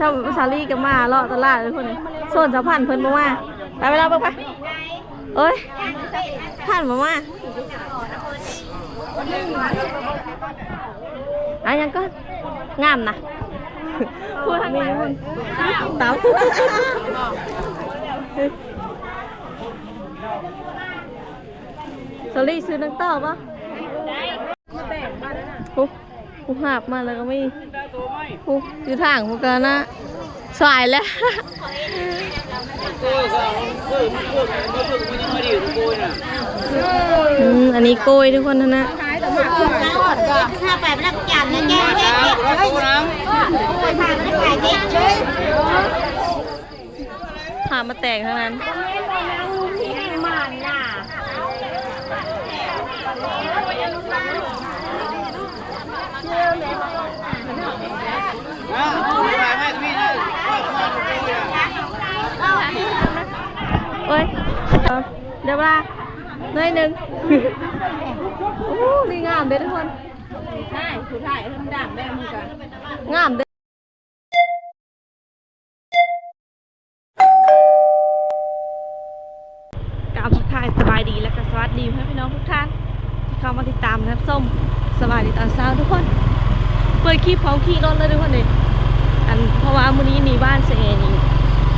ถ้าซาลี่ก็มาเลาะตลาดทุกคนเลยโซนสะพานเพิ่นบ่มาไปเวลาเบิ่งไปเอ้ยผ่านบ่มาอันยังก็งามนะพูดทางนี้มึงเต๋าซาลี่ซื้อนังเต้าปะโอ้ กูหาบมาแล้วก็ไม่โอ้อยู่ทางพวกกันนะสายแล้วอันนี้โกยทุกคนนะนะถ้าไปรับจันนะแกเด็กเด็กเลยไปพาไปขายเด็กเลยผ่ามาแตกเทั้งนั้นมันน่ะ เอ้ยเดี๋ยวมาหน่อยหนึ่งโอ้นี่งามเด้อทุกคนใช่ผู้ชายทำด่างได้มึงกันงามเด้อกับทักทายสบายดีและก็สวัสดีเพื่อนพี่น้องทุกท่านที่เข้ามาติดตามนะครับส้มสบายดีตอนเช้าทุกคน เปิดคลิปพร้อมขี่รถเลยทุกคนเลยอันเพราะว่ามื้อนี้นี่บ้านเสเอนี่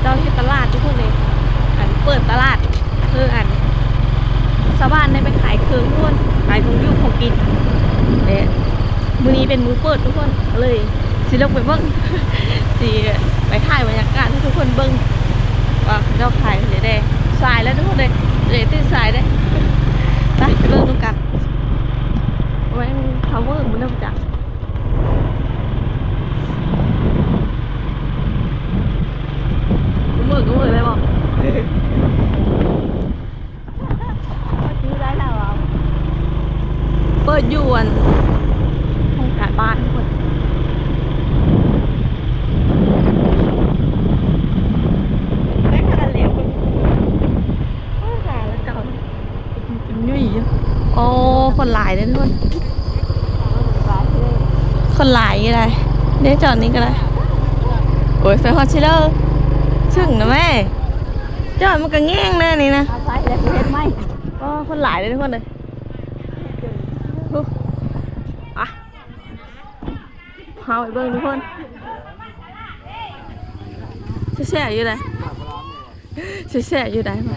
เจ้าที่ตลาดทุกคนเลยอันเปิดตลาดคืออันชาวบ้านได้ไปขายเครื่องทุกคนขายของอยู่ของกินเนี่ยมื้อนี้เป็นมื้อเปิดทุกคนเลยสิลงไปเบิ่งสิไปถ่ายบรรยากาศให้ทุกคนเบิ่งว่าเจ้าขายเดี๋ยวได้สายแล้วทุกคนเลยเดี๋ยวตื่นสายได้ไปเบิ่งดูกันไว้เขาเบิ่งมันเริ่มจาก มือก็มือเลยบอกซื้อได้แล้วอะเปิดอยวนห้องการบ้านทุกคนได้ขนาดเล็กโอ้ยขาแล้วเก่าเป็นยุ่ยอยู่โอ้ คนหลายเลยทุกคน คนหลายยังไงเดี๋ยวจอดนี้ก็ได้โอ้ยไฟฮอตชิลเลอร์ซึ่งนะแม่จอดมันก็แง่งแน่นี่นะใช่แล้วเห็นไหมก็คนหลายเลยทุกคนเลยฮู้อะพาไปเบิ่งทุกคนแช่ๆอยู่ไหนแช่ๆอยู่ไหนมา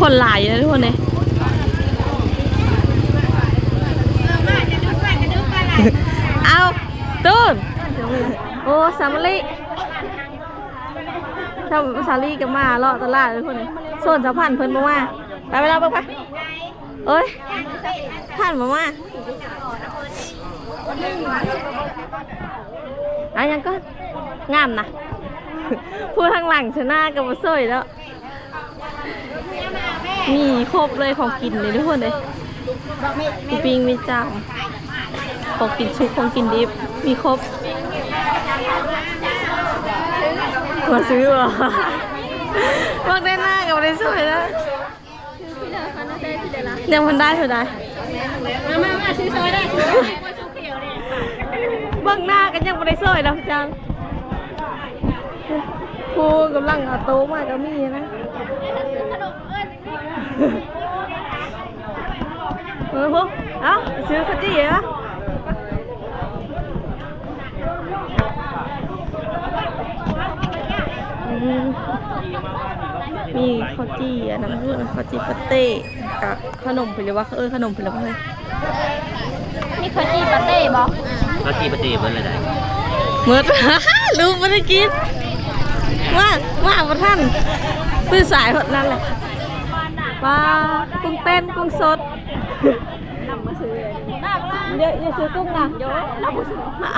คนหลายเลยทุกคนเลยเอาตูนโอ้สามลิถ้าสาลีก็มาเลาะตลาดเลยทุกคนเลยโซนสะพานเพิ่นบ่มาไปเวลาเบิ่งไปเอ้ยผ่านบ่มาอันยังก็งามนะ พูดทางหลังชนะกับมาสวยแล้ว มีครบเลยของกินเลยทุกคนเลยมีปิงมีจามของกินชุกของกินดิบ มีครบมาซื้อวะบอกได้หน้ากับได้สวยแล้วยังมันได้เท่าไดมามามาซื้อซอยได้เบื้องหน้ากันยังไม่ได้สวยดอกจัง ครูกำลังเอาโต๊ะมาก็มีนะเออพวกเอ้าซื้อขจี้เหรออืมมีข้าวจี้อันนั้นคือข้าวจี้ปาเต้กับขนมผลิว่าเออขนมผลิว่าเฮ้ยนี่เขาจีปาเต้บอกก็กี่ปฏิบัติอะไรได้เมื่อรู้ไม่ได้กิน ว่าว่าประท่านตื้อสายหดนั่นแหละปลากุ้งเต้นกุ้งสดนำมาซื้อเยอะเยอะซื้อกุ้งนะเยอะ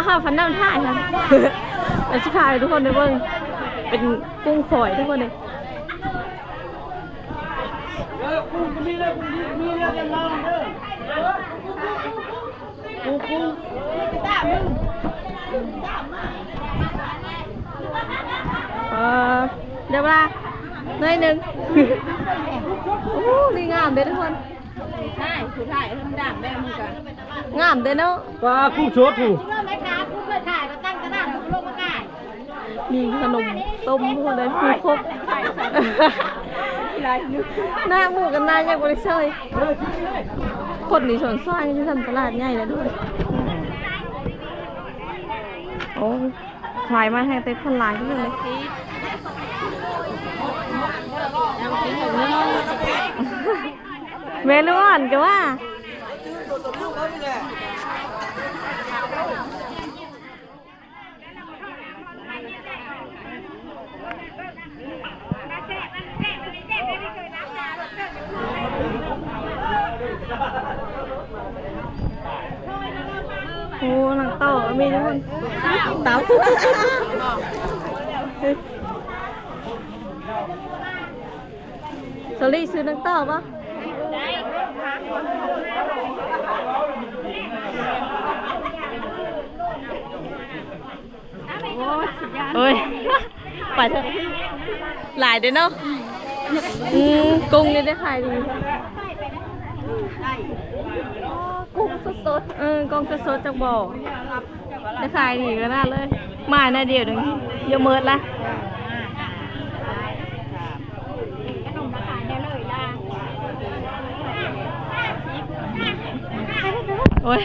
ห้าพันน้ำท่ายค่ะแล้วชิคายทุกคนในเบิ้งเป็นกุ้งฝอยทุกคนเลยเอ อเดี๋ยวมาหน่อยหนึ่งโอ้นี่งามเด้อทุกคนใช่ผู้ถ่ายทำด่างได้มึงกันงามเด้อเนาะปลากุ้งโชดถูกเริ่มไหมคะคุณเคยถ่ายมาตั้งกระดานคุณลงมาถ่ายมีขนมต้มพวกอะไรผู้ครบหน้าหมูกันหน้ายังบริเชยคนนี่สวนซ้ายที่ทำตลาดใหญ่แล้วด้วยโอ้ขายมาให้เต็มคนหลายที่เลย เมนูอ่อนก็ว่า โอ้หนังเต่ามีทุกคนเต่า สลีซื้อหนังเต่าปะเฮ้ยไปเถอะหลายเด้อเนาะอืมกุ้งนี่ได้ขายดีกุ้งสดๆเออกุ้งสดๆจากบ่อได้ขายดีก็น่าเลย มาหน้าเดียวหนึ่งเยอะเมิดละ อ้ย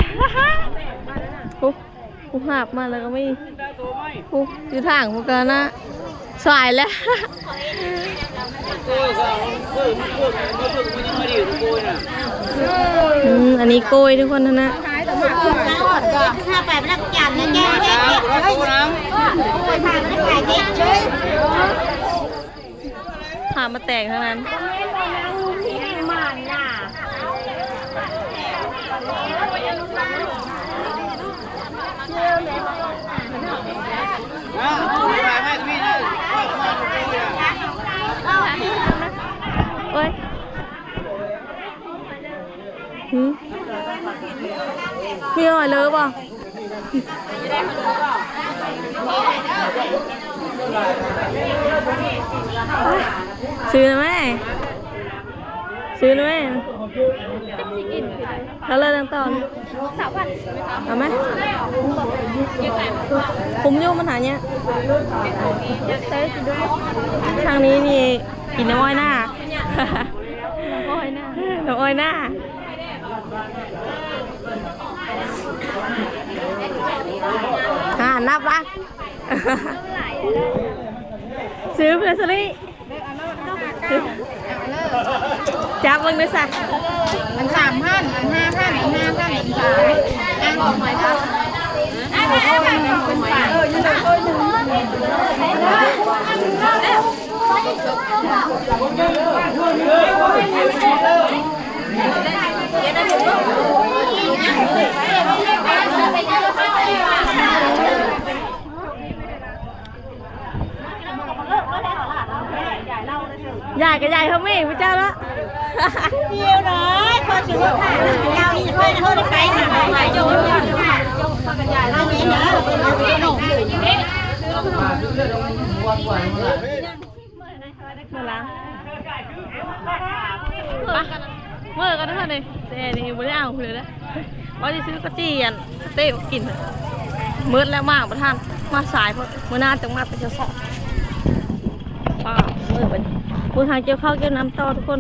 กูกูหาบมาแล้วก็ไม่กูอยู่ทางพวกกันนะสายแล้วอันนี้โกยทุกคนนะนะห้าแปดแล้วจันนะแก้มาเด็กเด็กร้อยตัวน้เคยถ่ายมาถ่ายเด็กเฉยหามาแตกทั้งนั้นน่ะำนะ ถ่ายให้พี่นะว่ามาทุกคนน่ะเอ้ยหืมมีอะไรเลยป่ะซื้อนะแม่ซื้อนะแม่ แล้วเลยตั้งตอนสาวพันเอาไหมผมโยมปัญหาเนี้ยทางนี้นี่กินน้ำอ้อยหน้าน้ำอ้อยหน้าน้ำอ้อยหน้าอ่านับละซื้อเพลสลี่ จับมึงด้วยสักมันสามพันมันห้าพันมันห้าพันมันสามอ้างออกหน่อยครับอ้างออกหน่อยเป็นฝาเออยืนเลยใหญ่กับใหญ่เขาไม่พระเจ้าละ เดียวเลยพอชิวถ่ายยาวนี่ค่อยเขาได้ไปหาถ่ายโยนเอาเองเด้อเอาเองหนุ่มเมื่อล้างเมื่อกันทุกคนเลยเจนี่ไม่ได้เอาเลยนะว่าจะซื้อกระจียนเต้กินมืดแล้วมากประทานมาสายเพราะมื่อหน้าจังมาเป็นเจ้าสอบป้ามืดไปมือทางเกี่ยวข้าวเกี่ยวน้ำต่อทุกคน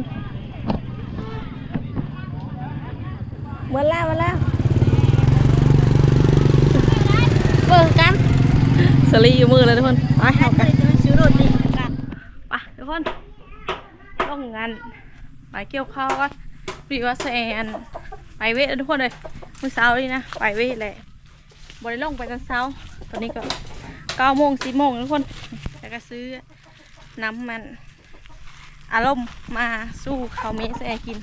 เมื่อแล้วเมื่อแล้วเบิ่งกันสลีอยู่มือเลยทุกคนไปเอากันซื้อรถดิไปทุกคนต้องงานไปเกี่ยวข้าวก็รีว่าแซนไปเวททุกคนเลยมื้อเช้านี่นะไปเวทแหละบริลงไปตอนเช้า ตอนนี้ก็เก้าโมงสิบโมงทุกคนแล้วก็ซื้อน้ำมันอารมณ์มาสู้เขาวเมสแอกิน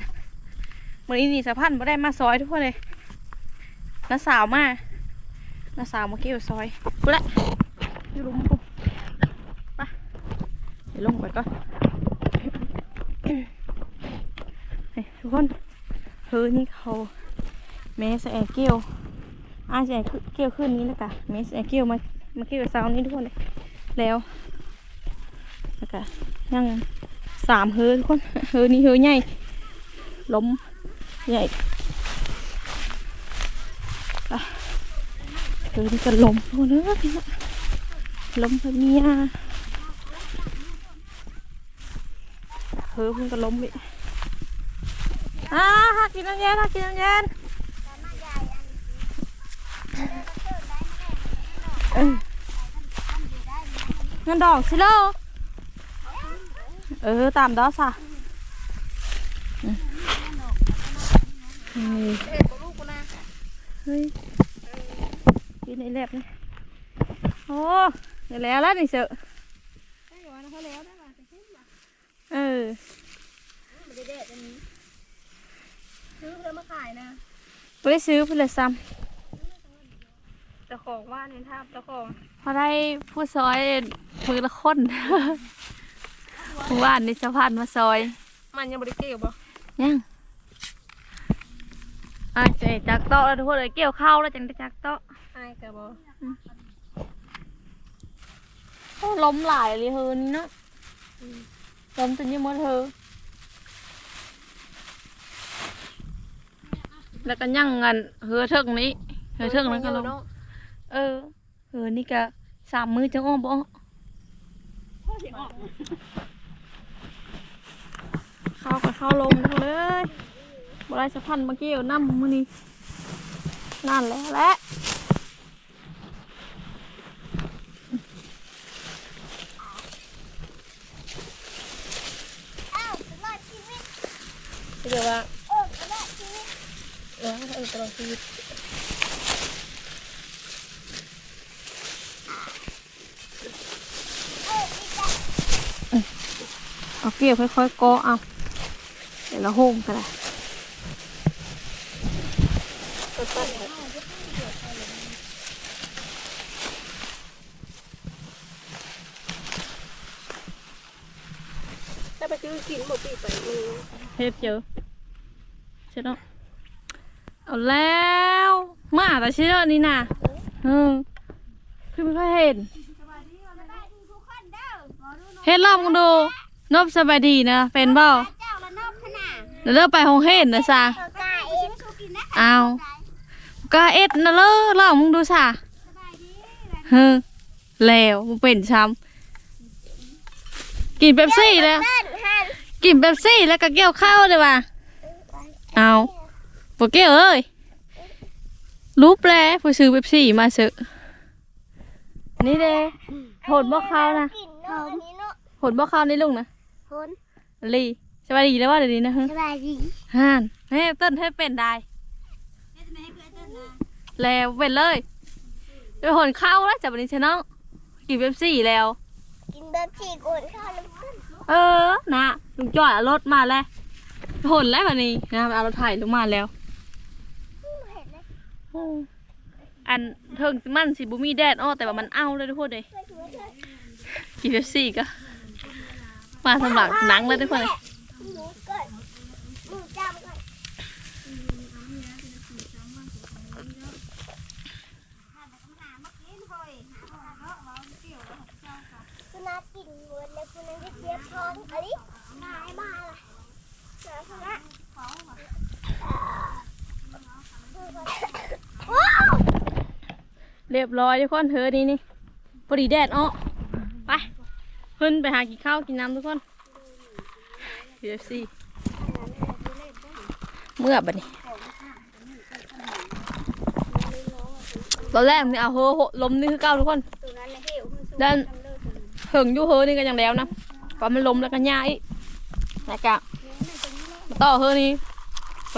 วันนี้นี่สะพันบ่ได้มาซอยทุกคนเลยน้าสาวมาน้าสาวมาเกี่ยวซอยกูละอยู่รุมกูไปเดี๋ยวลงไปก่อนเฮ้ยทุกคนเฮ้ยนี่เขาเมสแอเกลอาแอเกลขึ้นนี้แล้วกะเมสแอเกลมามาเกลเสานี้ทุกคนเลยแล้วแล้วก็ยังสามเฮ้ยทุกคนเฮ้ยนี่เฮ้ยใหญ่ล้ม ใหญ่เดินกันลมโอ้เนอะพี่นะลมพเมียเฮ้ยพุ่งกันลมอีกอ่าหักินน้ำเย็นหักินน้ำเย็นเงินดอกสิโลเออตามดอสอะ เฮ้ยเฮ้ยกินไอ้แลบนี่โอ้เดี๋ยวแล้วล้วนี่เสอะเออซื้อเพื่อมาขายนะไม่ได้ซื้อเพื่อซ้เจ้าของว่าเนี่ยท่าเจ้าของพอได้ผู้ซอยมือละคนเมื่านนี้สะพานมาซอย มันยังบริเกี่ยวบ่ยัง อะเจ๊จักโต๊ะแล้วทุกคนเลยเกี่ยวข้าวแล้วจังได้จักโต๊ะไอ้กะบ่โอ้ล้มหลายเลยเฮอนี่เนาะล้มจนยี่มดเฮอแล้วก็ยั่งกันเฮอเทิงนี้เฮอเทิงนั้นก็ล้มเออเฮอนี่ก็สามมือจังอ้อมบ่เข้ากับเข้าลมทั้งเลย บรายสะพันเมื่อกี้เอาน้ำมือนี้นั่นแหละแหละเดี๋ยวว่าเออตลอดชีวิตเออตลอดชีวิตเอาเกี่ยวค่อยๆกอเอาเดี๋ยวเราโฮมกันเลย ถ้าไปซื้อ กินหมดปีไปมือเทปเจอใช่เนาะเอาแล้วมาแต่เชื่อนี่นะเออคือไม่ค่อยเห็นเฮ็ดรอบกันดูนบสบายดีนะเป็นเบ้าเจ้าละนอบขนาเดี๋ยวเลิกไปห้องเฮ็ดนะซาเอากาเอ็ดนะเลอลองมึงดูซะเฮ้อแล้วมึงเป็นช้ำกินเป๊ปซี่แล้ว กินเป๊ปซี่แล้วก็เกี่ยวข้าวเลยว่ะเอาปเกี่ยวเอ้ยรู้แปลผู้ซื้อเป๊ปซี่มาซื้อนี่เด้ผลบ่ข้าวนะกินเนาะอันนี้เนาะผลบ่ข้าวนี่ลุงนะคนลีสบายดีแล้วว่าเดี๋ยวนี้นะฮะสบายดีฮ่านให้เต้นให้เป็นได้แล้วเป็นเลยไปหนข้าวแล้วจับวันนี้ชนะกินเป๊ปซี่แล้ว กินแบบสี่คนข้าวน้ำข้น เออนะลุงจอยเอารถมาแล้วหนแล้ววันนี้นะเอารถไถลงมาแล้วอันเทิงมันสิบุมีแดดอ้อแต่ว่ามันเอาเลยทุกคนเลยกินเบปซี่ก็มาสมัครหนังเลยทุกคนเลย หมูก่อนหมูจำก่อนคุณนา กินเงินแล้วคุณนาจะเจ็บท้องอะไรนายบ้าล่ะเสือพละว้าวเรียบร้อยทุกคนเธอนี่นี่พอดีแดดอ้อไปขึ้นไปหากินข้าวกินน้ำทุกคนกินเป๊ปซี่เมื่อบัดนี้ตอนแรกนี่เอาเฮอโหลมนี่คือเก้าทุกคนตัวนั้นนะเหี้ยวคือสู้ด้านจำ เหิงอยู่เฮอนี่ก็ยังแล้วนะพอมันลมแล้วก็ย่าอีกแล้ก็มาต่อเฮอนี้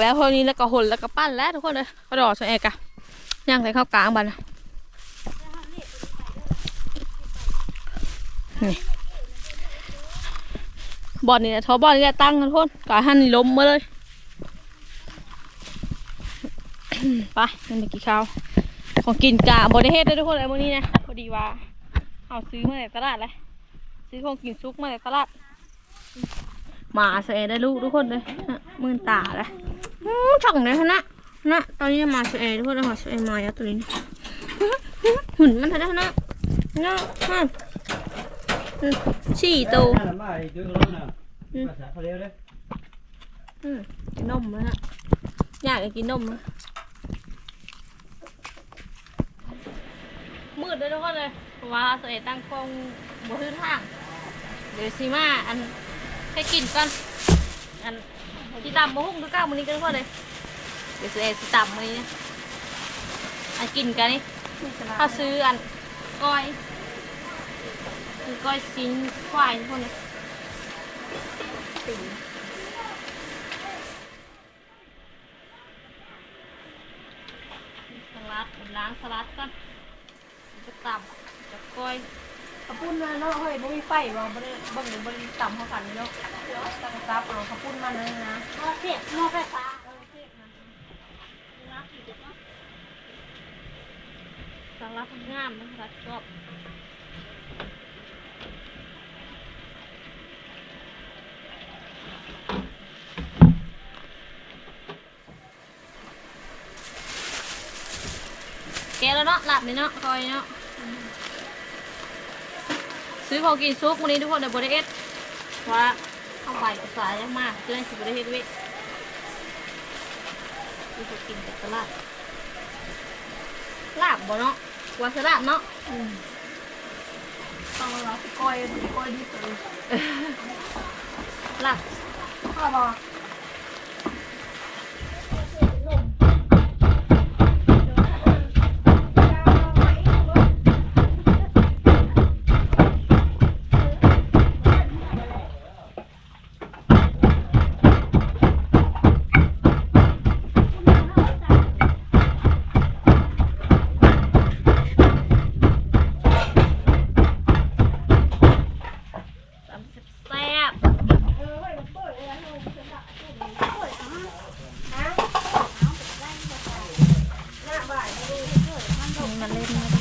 แล้วเฮอนี้แล้วก็หนแล้วก็ปั้นแล้วทุกคนเลยก็ดอกสวยเอกะย่างใส่ข้าวกลางบันะนี่บอลนี่แหละทอบอลนี่แหละตั้งกันทุกคนก่อยหันนี่ล้มมาเลยไปงั้นไปกินข้าวของกินกะบริเฮ็ดได้ทุกคนเลยมื้อนี้นะพอดีว่าเอาซื้อมาจากตลาดเลย ซื้อของกินซุกมาจากตลาดหมาเสยได้ลูกทุกคนเลยนะมื่นตาเลยอื้อช่องเลยนะนะตอนนี้หมาเสยทุกคนเลยหมาเสยมาแล้วตัวนี้นะหุ่นมันทันนะนะนะฮะอืมสี่ตัว Hãy subscribe cho kênh Ghiền Mì Gõ Để không bỏ lỡ những video hấp dẫn อืมกินนมนะฮะอยากจะกินนมนะดด้วยทุกคนเลยเพราะว่าสวยตั้งกล้องบ่ทื่นทาง เดี๋ยวซีมาอันให้กินก่อน อันที่ตำบ่หุ้งทุกเก้ามื้อนี้กันทุกคนเลย เดี๋ยวสวยสิตำมื้อนี้นะอันกินกันนี่ถ้าซื้ออันก้อยคือก้อยชิ้นควายทุกคนเลยสลัดล้างสลัดก่อนจะตำจะก้อย ขาวปุ้นมาเนาะเฮ้ยบ่มีไฟบ่บ่ได้บ่ได้บ่ได้ต่ำเท่ากันเนาะตั้งซับเอาขาวปุ้นมาเลยนะหม้อเสียบหม้อไฟฟ้าสาระงามนะคะชอบแกะแล้วเนาะหลับเลยเนาะคอยเนาะ ซื้อของกินซุกวันนี้ทุกคนในบริเอสว่าเอาไปสายมากเพื่อนสิบริเอสเว้ยที่จะกินกับสลัดลาบบ่เนาะว่าสลัดเนาะต้องเราก้อยก้อยดีสุดลาบข้าวบ่ตำแซ่บๆมันเล่นมาได้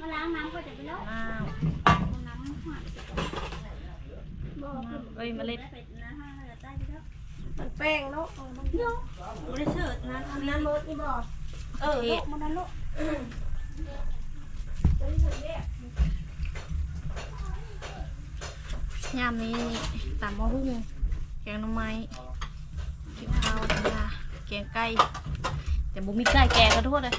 มาล้างน้ำก็จะไปแล้ว น้ น้ำหวานำเอ้ยมาเล่น เป็ดนะฮะเราได้ไปแล้ว มันแป้งเนาะ บริสุทธิ์นะทำ นั่นรถนี่บ่ เออลูกมันนั่นลูก ยามนี้ ตำมะฮุ่งแกงหน่อไม้กินข้าวธรรมดาแกงไก่แต่บุมีไก่แกงกันทุกคนเลย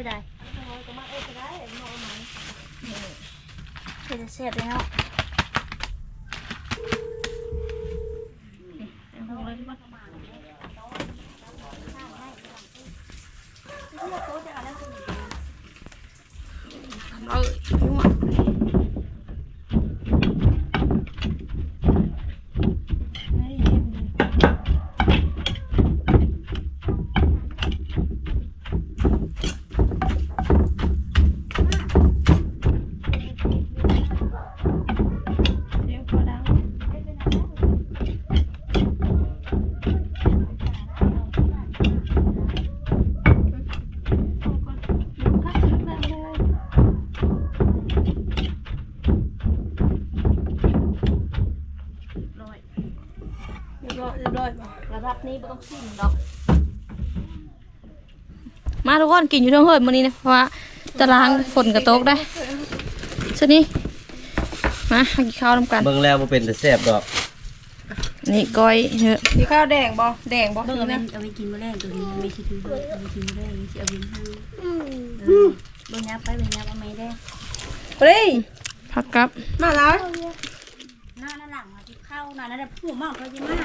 ไม่ได้ด้วยได้เป็นเสร็จแล้วเอา นี้ไม่ต้องชิมดอก มาทุกคนกินอยู่เทั้งเฮิร์ดมื้อนี้นะเพราะว่าจะล้างฝนกระโตกได้ชนี่มากินข้าวนำกัน เบิ่งแล้วบ่เป็นแต่แซ่บดอก นี่ก้อยเนื้อมีข้าวแดงบ่แดงบ่เบิ่งคือเอาไปนะเอาไปกินมื้อแรกตัวนี้ไม่ใช่กินมื้อเอาไปกินมื้อแรกนี่สิเอาไปให้เบิ่งยับไปเบิ่งยับเอาไม่ได้เฮ้ยผักกับมาแล้วหน้าหน้าหลังมาที่เข้าหน้านั่นแหละผู้มากเขาจะมา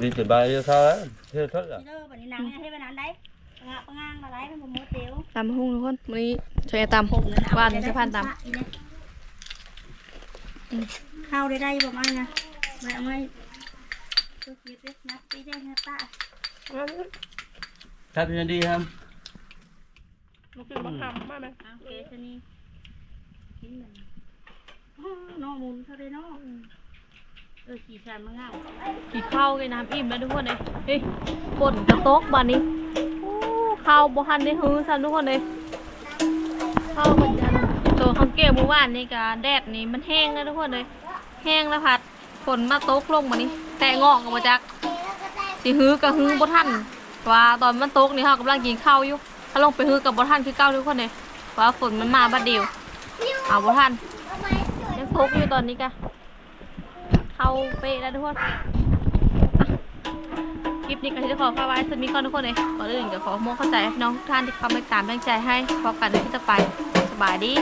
ดีสบายอยู่เขาแล้วเท่าเท่าอะเด้อบัดนี้นางให้ไปนั้นได้งะปะงางอะไรมันบ่หมดเดียวตำหุ้งทุกคนมื้อนี้ใช้ตำหวานใช้พันตเข้าได้ได้ประมาณนะไม่เอาไม่ตัวเก็บนับไปได้นะป้าครับพี่นันดีครับลูกคือบ่ทำมาไหมโอเคชนี่น้องมุนเท่าไรน้อง เออขี่ชันมาง่ายำกินข้าวกินน้ำอิ่มแล้วทุกคนเลยเฮ้ยฝนกระตกบานนี้โอ้ข้าวบ่ทันได้ฮื้อซ้ำทุกคนเลยข้าวมันจันตัวข้าวเกลียวเมื่อวานนี่กะแดดนี่มันแห้งแล้วทุกคนเลยแห้งแล้วพัดฝนมาตกลงมานี่แต่งอกออกมาจากสิฮื้อก็ฮื้อบ่ทันว่าตอนมันตกนี่เฮากำลังกินข้าวอยู่ถ้าลงไปฮื้อกับบ่ทันคือเก่าทุกคนเลยว่าฝนมันมาบัดเดียวเอาบ่ทันยังตกอยู่ตอนนี้กะ เอาเป๊ะแล้วทุกคนคลิปนี้ก็จะขอฝากไว้สมีก่อนทุกคนเลยก่อนอื่นก็ขอโมเข้าใจน้องทุกท่านที่เข้ามาตามแรงใจให้พอกันในที่ต่อไปสบายดี